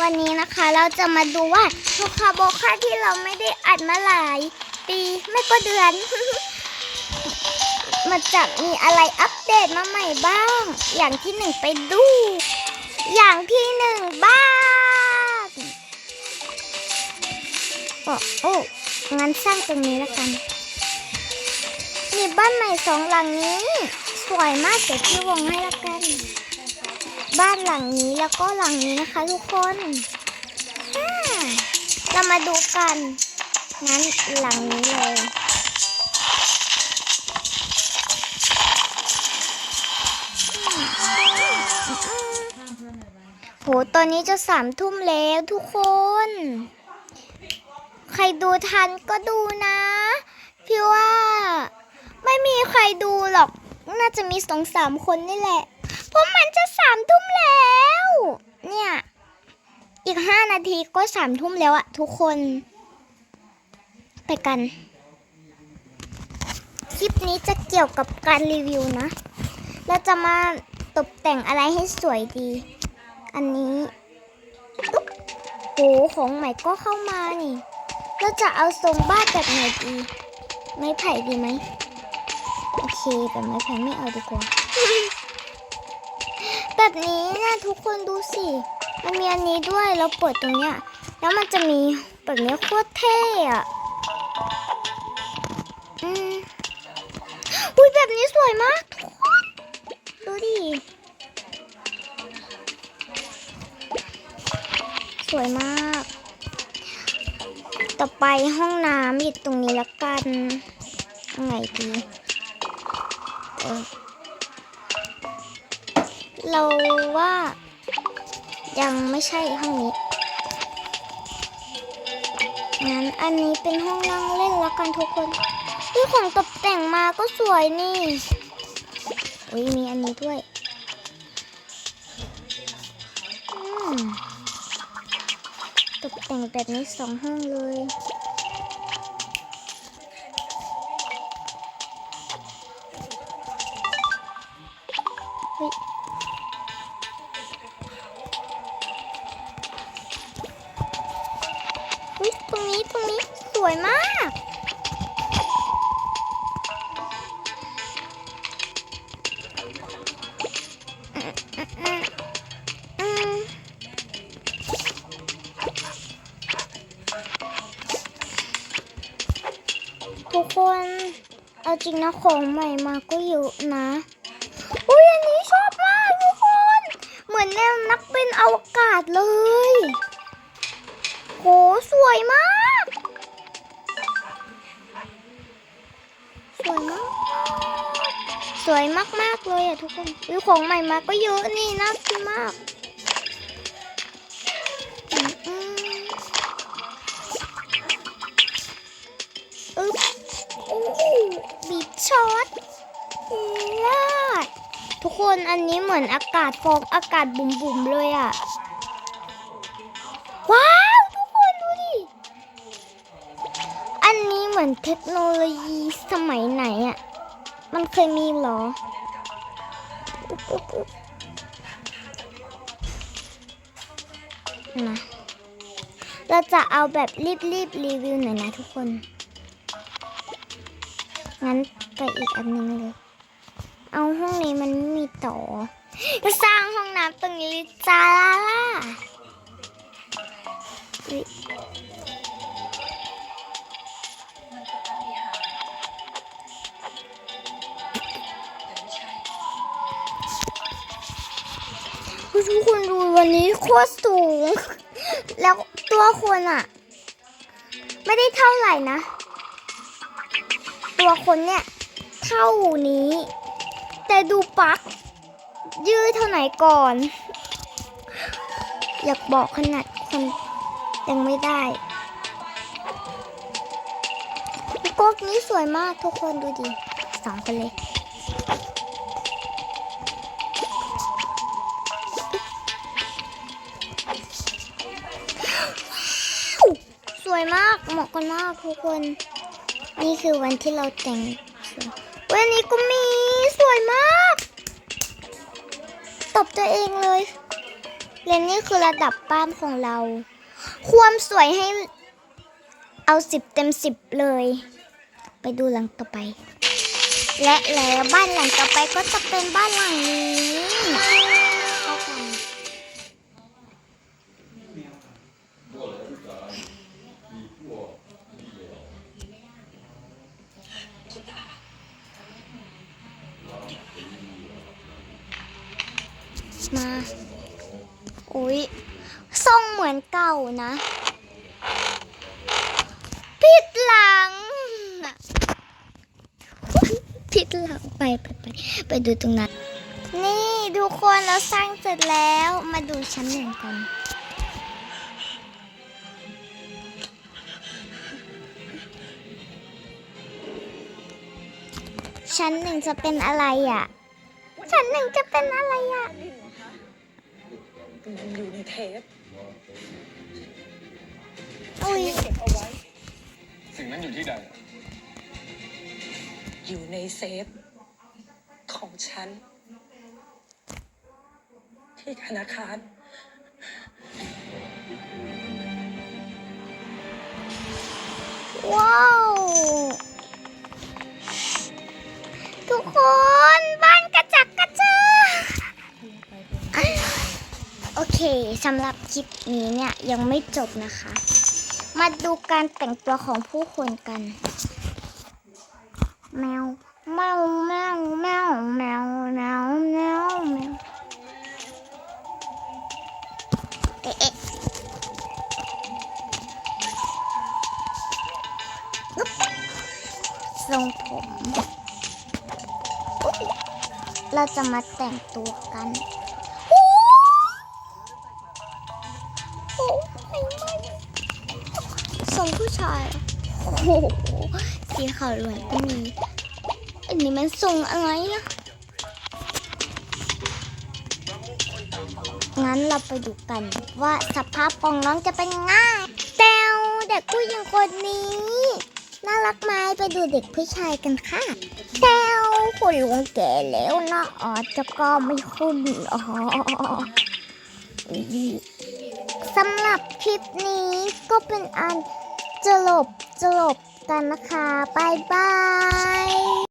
วันนี้นะคะเราจะมาดูว่าลูกคาโบคาที่เราไม่ได้อัดมาหลายปีไม่ก็เดือน มันจะมีอะไรอัปเดตมาใหม่บ้าง อย่างที่หนึ่งไปดู อย่างที่หนึ่งบ้านโอ้โอ้งั้นสร้างตรงนี้แล้วกัน มีบ้านใหม่สองหลังนี้ สวยมากเดี๋ยวพี่วงให้ละกัน บ้านหลังนี้แล้วก็หลังนี้นะคะทุกคนเรามาดูกัน งั้นหลังนี้เลยโหตอนนี้จะสามทุ่มแล้วทุกคน ใครดูทันก็ดูนะ พี่ว่า ไม่มีใครดูหรอก น่าจะมีสองสามคนนี่แหละ เพราะมันจะสามทุ่มแล้ว เนี่ย อีกห้านาทีก็สามทุ่มแล้วอะทุกคน ไปกัน คลิปนี้จะเกี่ยวกับการรีวิวนะ เราจะมาตกแต่งอะไรให้สวยดี อันนี้อุ๊บโหของใหม่ก็เข้ามานี่ เราจะเอาทรงบ้านแบบไหนดีไม้ไผ่ดีไหม โอเค แต่ไม้ไผ่ไม่เอาดีกว่า แบบนี้นะทุกคนดูสิ มันมีอันนี้ด้วยเราเปิดตรงเนี้ย แล้วมันจะมีแบบนี้โคตรเท่อะอืมอุ้ยแบบนี้สวยมากทุกคนดูดิ สวยมาก ต่อไปห้องน้ำอยู่ตรงนี้ละกันไงดีเออ เราว่ายังไม่ใช่ห้องนี้ งั้นอันนี้เป็นห้องนั่งเล่นละกันทุกคนที่ของตกแต่งมาก็สวยนี่อุ้ยมีอันนี้ด้วยอืมตกแต่งแบบนี้สองห้องเลย วยมาก ทุกคน เอาจริงนะของใหม่มาก็เยอะนะ อุ้ยอันนี้ชอบมากทุกคน เหมือนแนวนักบินอวกาศเลย โห สวยมาก วยมาก สวยมากๆเลยอะทุกคนอุ้ยของใหม่มาก็เยอะนี่น่ากินมากอือบอ้โหบีบช็อตลาดทุกคนอันนี้เหมือนอากาศฟองอากาศบุ๋มๆเลยอะ มือนเทคโนโลยีสมัยไหนอะมันเคยมีหรออุ๊บอุ๊บอุ๊บนะ เราจะเอาแบบรีบๆรีวิวหน่อยนะทุกคน งั้นไปอีกอันหนึงเลย เอาห้องนี้มันมีต่อจะสร้างห้องน้ำตรงนี้ลยจ้าล่ะ ทุกคนดูวันนี้โคตรสูง แล้วตัวคนอะไม่ได้เท่าไหร่นะ ตัวคนเนี่ย เท่านี้ แต่ดูปัก ยืดเท่าไหนก่อน อยากบอกขนาดคนยังไม่ได้ก๊กนี้สวยมากทุกคนดูดิสองคนเลย วยมากเหมาะกันมากทุกคน นี่คือวันที่เราแต่งวันนี้ก็มีสวยมาก ตบตัวเองเลยและนี่คือระดับบ้านของเรา ความสวยให้เอาสิบเต็มสิบเลย ไปดูหลังต่อไป และแล้วบ้านหลังต่อไปก็จะเป็นบ้านหลังนี้ มา อุ๊ยทรงเหมือนเก่านะผิดหลังผิดหลังไปไปไปไปดูตรงนั้น นี่ทุกคนเราสร้างเสร็จแล้วมาดูชั้นหนึ่งกันชั้นหนึ่งจะเป็นอะไรอะ ชั้นหนึ่งจะเป็นอะไรอะ มันอยู่ในเทปอุ้ยเก็บเอาไว้ สิ่งนั้นอยู่ที่ใด อยู่ในเซฟ ของฉัน ที่ธนาคารว้าว ทุกคน เคสำหรับคลิปนี้เนี่ยยังไม่จบนะคะ มาดูการแต่งตัวของผู้คนกัน แมวแมวแมวแมวแมวแมวแมวแมวเอ๊ะเอ๊ะอึ๊บทรงผม เราจะมาแต่งตัวกัน ผู้ชายโอ้โหสีขาวเหลืองก็มี อันนี้มันทรงอะไรอะงั้นเราไปดูกันว่าสภาพของน้องจะเป็นยังไงแตวเด็กผู้หญิงคนนี้ น่ารักไหมไปดูเด็กผู้ชายกันค่ะแตวคุณลุงแก่แล้วนะอ๋อจะก็ไม่คุ้นอ๋อสำหรับคลิปนี้ก็เป็นอัน จลบจลบกันนะคะบายบาย